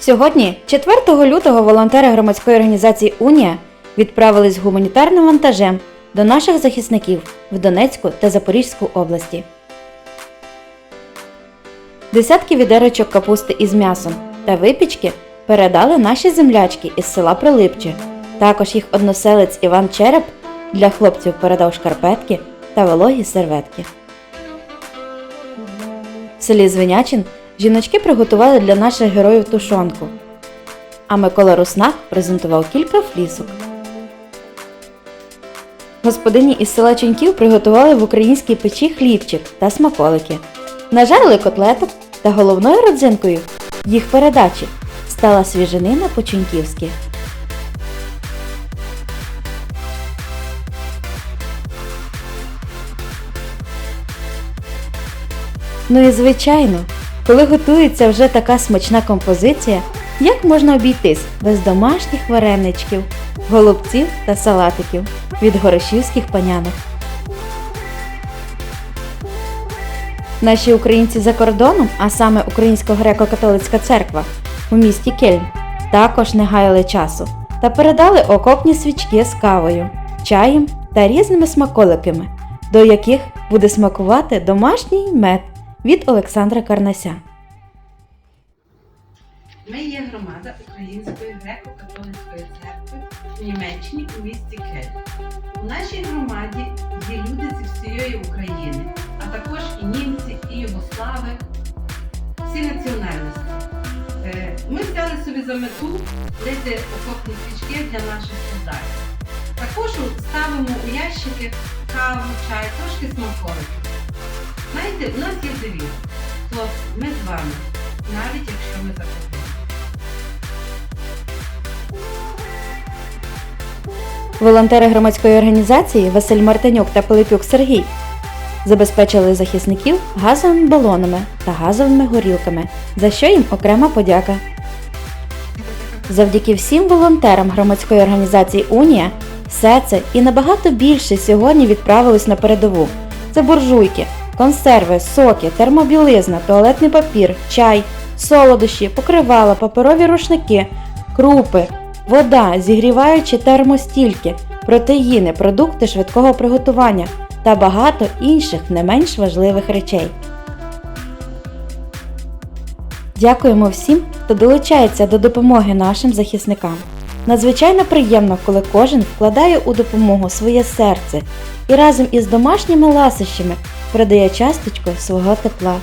Сьогодні, 4 лютого, волонтери громадської організації Унія відправились гуманітарним вантажем до наших захисників в Донецьку та Запорізьку області. Десятки відерочок капусти із м'ясом та випічки передали наші землячки із села Прилипче. Також їх односелець Іван Череп для хлопців передав шкарпетки та вологі серветки. В селі Звенячин жіночки приготували для наших героїв тушонку, а Микола Руснак презентував кілька флісок. Господині із села Ченьків приготували в українській печі хлібчик та смаколики, нажарили котлеток та головною родзинкою їх передачі стала свіжинина по-ченьківськи. Ну і звичайно, коли готується вже така смачна композиція, як можна обійтись без домашніх вареничків, голубців та салатиків від горошівських панянок. Наші українці за кордоном, а саме Українська греко-католицька церква у місті Кельн, також не гаяли часу та передали окопні свічки з кавою, чаєм та різними смаколиками, до яких буде смакувати домашній мед від Олександра Карнася. Ми є громада Української греко-католицької церкви в Німеччині у місті Кель. У нашій громаді є люди зі всієї України, а також і німці, і югослави, всі національності. Е, Ми взяли собі за мету дати окопні свічки для наших солдатів. Також ставимо у ящики каву, чай, трошки смаколиків. Знаєте, у нас є девіз. Хлопці, ми з вами, навіть якщо ми за кордоном. Волонтери громадської організації Василь Мартинюк та Пилипюк Сергій забезпечили захисників газовими балонами та газовими горілками, за що їм окрема подяка. Завдяки всім волонтерам громадської організації Унія все це і набагато більше сьогодні відправилось на передову. Це буржуйки, консерви, соки, термобілизна, туалетний папір, чай, солодощі, покривала, паперові рушники, крупи, вода, зігріваючі термостільки, протеїни, продукти швидкого приготування та багато інших не менш важливих речей. Дякуємо всім, хто долучається до допомоги нашим захисникам. Надзвичайно приємно, коли кожен вкладає у допомогу своє серце і разом із домашніми ласощами передає часточку свого тепла.